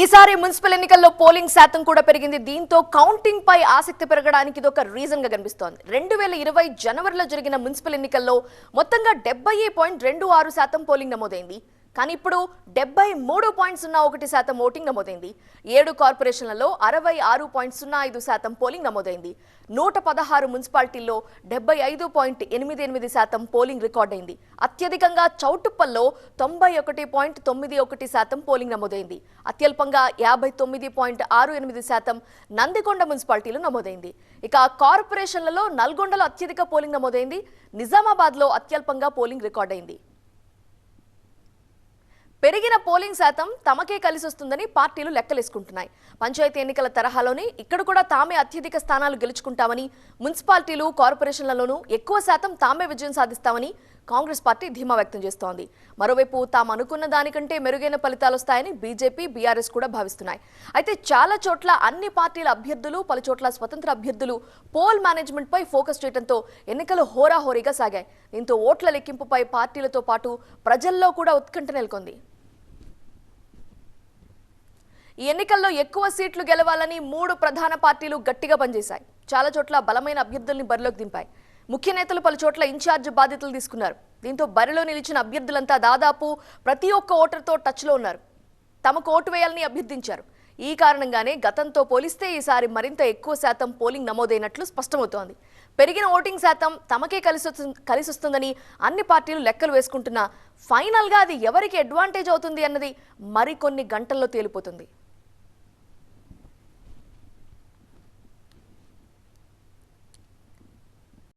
ఈసారి మున్సిపల్ ఎన్నికల్లో పోలింగ్ శాతం కూడా పెరిగింది. దీంతో కౌంటింగ్ పై ఆసక్తి పెరగడానికి ఇది ఒక రీజన్గా కనిపిస్తోంది. రెండు వేల ఇరవై జనవరిలో జరిగిన మున్సిపల్ ఎన్నికల్లో మొత్తంగా డెబ్బై పాయింట్ రెండు ఆరు శాతం పోలింగ్ నమోదైంది. కానీ ఇప్పుడు డెబ్బై మూడు పాయింట్ సున్నా ఒకటి శాతం ఓటింగ్ నమోదైంది. ఏడు కార్పొరేషన్లలో అరవై ఆరు పాయింట్ సున్నా ఐదు శాతం పోలింగ్ నమోదైంది. నూట పదహారు మున్సిపాలిటీల్లో డెబ్బై ఐదు పాయింట్ ఎనిమిది ఎనిమిది శాతం పోలింగ్ రికార్డైంది అత్యధికంగా చౌటుప్పల్లో తొంభై ఒకటి పాయింట్ తొమ్మిది ఒకటి శాతం పోలింగ్ నమోదైంది. అత్యల్పంగా యాభై తొమ్మిది పాయింట్ ఆరు ఎనిమిది శాతం నందికొండ మున్సిపాలిటీలో నమోదైంది. ఇక కార్పొరేషన్లలో నల్గొండలో అత్యధిక పోలింగ్ నమోదైంది. నిజామాబాద్లో అత్యల్పంగా పోలింగ్ రికార్డైంది పెరిగిన పోలింగ్ శాతం తమకే కలిసి వస్తుందని పార్టీలు లెక్కలేసుకుంటున్నాయి. పంచాయతీ ఎన్నికల తరహాలోనే ఇక్కడ కూడా తామే అత్యధిక స్థానాలు గెలుచుకుంటామని మున్సిపాలిటీలు కార్పొరేషన్లలోనూ ఎక్కువ శాతం తామే విజయం సాధిస్తామని కాంగ్రెస్ పార్టీ ధీమా వ్యక్తం చేస్తోంది. మరోవైపు తాము అనుకున్న దానికంటే మెరుగైన ఫలితాలు వస్తాయని బీజేపీ బీఆర్ఎస్ కూడా భావిస్తున్నాయి. అయితే చాలా చోట్ల అన్ని పార్టీల అభ్యర్థులు పలు చోట్ల స్వతంత్ర అభ్యర్థులు పోల్ మేనేజ్మెంట్ పై ఫోకస్ చేయడంతో ఎన్నికలు హోరాహోరీగా సాగాయి. దీంతో ఓట్ల లెక్కింపుపై పార్టీలతో పాటు ప్రజల్లో కూడా ఉత్కంఠ నెలకొంది. ఈ ఎన్నికల్లో ఎక్కువ సీట్లు గెలవాలని మూడు ప్రధాన పార్టీలు గట్టిగా పనిచేశాయి. చాలా చోట్ల బలమైన అభ్యర్థుల్ని బరిలోకి దింపాయి. ముఖ్య నేతలు పలు చోట్ల ఇన్ఛార్జ్ బాధ్యతలు తీసుకున్నారు. దీంతో బరిలో నిలిచిన అభ్యర్థులంతా దాదాపు ప్రతి ఒక్క ఓటర్తో టచ్లో ఉన్నారు. తమకు ఓటు వేయాలని అభ్యర్థించారు. ఈ కారణంగానే గతంతో పోలిస్తే ఈసారి మరింత ఎక్కువ శాతం పోలింగ్ నమోదైనట్లు స్పష్టమవుతోంది. పెరిగిన ఓటింగ్ శాతం తమకే కలిసి కలిసొస్తుందని అన్ని పార్టీలు లెక్కలు వేసుకుంటున్నా ఫైనల్గా అది ఎవరికి అడ్వాంటేజ్ అవుతుంది అన్నది మరికొన్ని గంటల్లో తేలిపోతుంది.